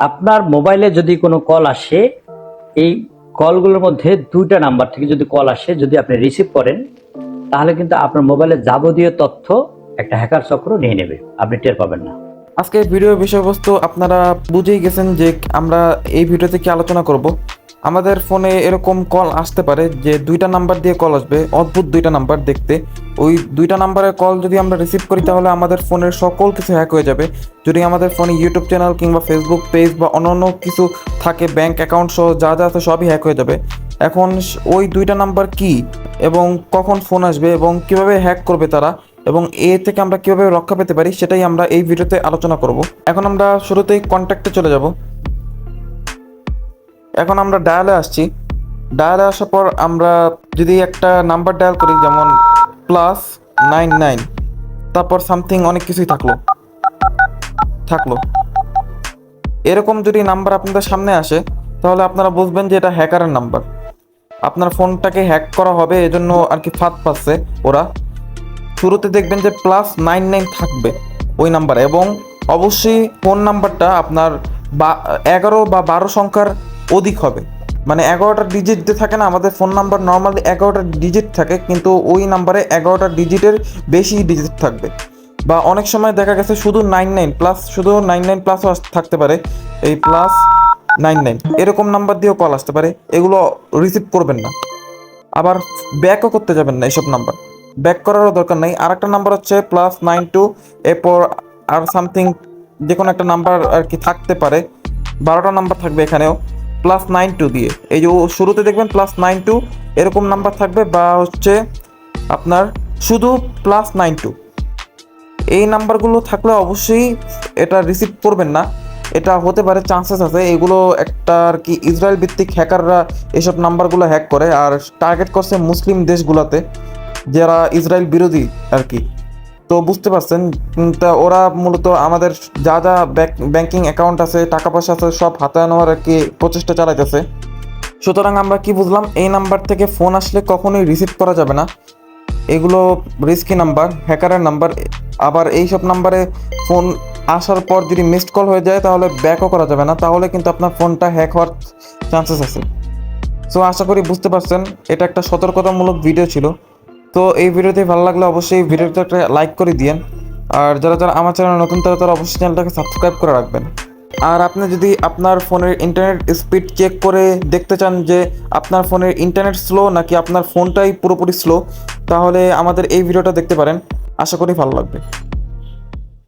আপনার মোবাইলে যদি কোনো কল আসে, এই কলগুলোর মধ্যে দুইটা নাম্বার থেকে যদি কল আসে, যদি আপনি রিসিভ করেন, তাহলে কিন্তু আপনার মোবাইলে যাবতীয় তথ্য একটা হ্যাকার চক্র নিয়ে নেবে। আপনি টের পাবেন না। আজকে ভিডিও বিষয়বস্তু আপনারা বুঝেই গেছেন যে আমরা এই ভিডিওতে কি আলোচনা করব। আমাদের ফোনে এরকম কল আসতে পারে যে দুইটা নাম্বার দিয়ে কল আসবে, অদ্ভুত দুইটা নাম্বার দেখতে। ওই দুইটা নাম্বারের কল যদি আমরা রিসিভ করি তাহলে আমাদের ফোনের সকল কিছু হ্যাক হয়ে যাবে। যদি আমাদের ফোনে ইউটিউব চ্যানেল কিংবা ফেসবুক পেজ বা অন্যান্য কিছু থাকে ব্যাংক অ্যাকাউন্ট সহ যা যা আছে সবই হ্যাক হয়ে যাবে। এখন ওই দুইটা নাম্বার কি এবং কখন ফোন আসবে এবং কীভাবে হ্যাক করবে তারা এবং এ থেকে আমরা কীভাবে রক্ষা পেতে পারি সেটাই আমরা এই ভিডিওতে আলোচনা করব। এখন আমরা শুরুতেই কন্ট্যাক্টে চলে যাব। এখন আমরা ডায়ালে আসছি। ডায়ালে আসার পর আমরা যদি একটা নাম্বার ডায়াল করি, যেমন প্লাস নাইন নাইন তারপর সামথিং অনেক কিছুই থাকল। থাকল। এরকম যদি নাম্বার আপনাদের সামনে আসে, তাহলে আপনারা বুঝবেন যে এটা হ্যাকারের নাম্বার। আপনার ফোনটাকে হ্যাক করা হবে, এজন্য আর কি ফাঁদ পাচ্ছে ওরা। শুরুতে দেখবেন যে প্লাস নাইন নাইন থাকবে ওই নাম্বারে, এবং অবশ্যই ফোন নাম্বারটা আপনার বা এগারো বা বারো সংখ্যার অধিক হবে। মানে এগারোটা ডিজিট যে থাকে না, আমাদের ফোন নাম্বার নর্মালি এগারোটা ডিজিট থাকে, কিন্তু ওই নাম্বারে এগারোটা ডিজিটের বেশি ডিজিট থাকবে। বা অনেক সময় দেখা গেছে শুধু নাইন নাইন প্লাস শুধু নাইন নাইন প্লাসও থাকতে পারে, এই প্লাস নাইন নাইন এরকম নাম্বার দিয়েও কল আসতে পারে, এগুলো রিসিভ করবেন না। আবার ব্যাকও করতে যাবেন না এইসব নাম্বার ব্যাক করারও দরকার নেই। আর একটা নাম্বার হচ্ছে প্লাস নাইন টু এরপর আর সামথিং যে কোনো একটা নাম্বার আর কি থাকতে পারে। বারোটা নাম্বার থাকবে এখানেও। প্লাস নাইন টু দিয়ে। এই যে শুরুতে দেখবেন প্লাস নাইন টু এরকম নাম্বার থাকবে বা হচ্ছে আপনার শুধু প্লাস নাইন টু এই নাম্বারগুলো থাকলে অবশ্যই এটা রিসিভ করবেন না। এটা হতে পারে চান্সেস আছে, এগুলো একটা আর কি ইসরায়েল ভিত্তিক হ্যাকাররা এসব নাম্বারগুলো হ্যাক করে। আর টার্গেট করছে মুসলিম দেশগুলোতে, যারা ইসরায়েল বিরোধী আর কি। তো বুঝতে পারছেন তা ওরা মূলত আমাদের যা যা ব্যাংকিং অ্যাকাউন্ট আছে, টাকা পয়সা আছে, সব হাতায় নেওয়ার আর কি প্রচেষ্টা চালাইতেছে। সুতরাং আমরা কি বুঝলাম, এই নাম্বার থেকে ফোন আসলে কখনোই রিসিভ করা যাবে না। এগুলো রিস্কি নাম্বার, হ্যাকারের নাম্বার, আবার এই সব নাম্বারে ফোন আসার পর যদি মিসড কল হয়ে যায়, তাহলে ব্যাকও করা যাবে না, তাহলে কিন্তু আপনার ফোনটা হ্যাক হওয়ার চান্সেস আছে। সো আশা করি বুঝতে পারছেন, এটা একটা সতর্কতামূলক ভিডিও ছিল। তো এই ভিডিওতে ভালো লাগলে অবশ্যই ভিডিওতে একটা লাইক করে দিয়েন। আর যারা যারা আমার চ্যানেল নতুন, তারা তারা অবশ্যই চ্যানেলটাকে সাবস্ক্রাইব করে রাখবেন। আর আপনি যদি আপনার ফোনের ইন্টারনেট স্পিড চেক করে দেখতে চান যে আপনার ফোনের ইন্টারনেট স্লো নাকি আপনার ফোনটাই পুরোপুরি স্লো তাহলে আমাদের এই ভিডিওটা দেখতে পারেন। আশা করি ভালো লাগবে।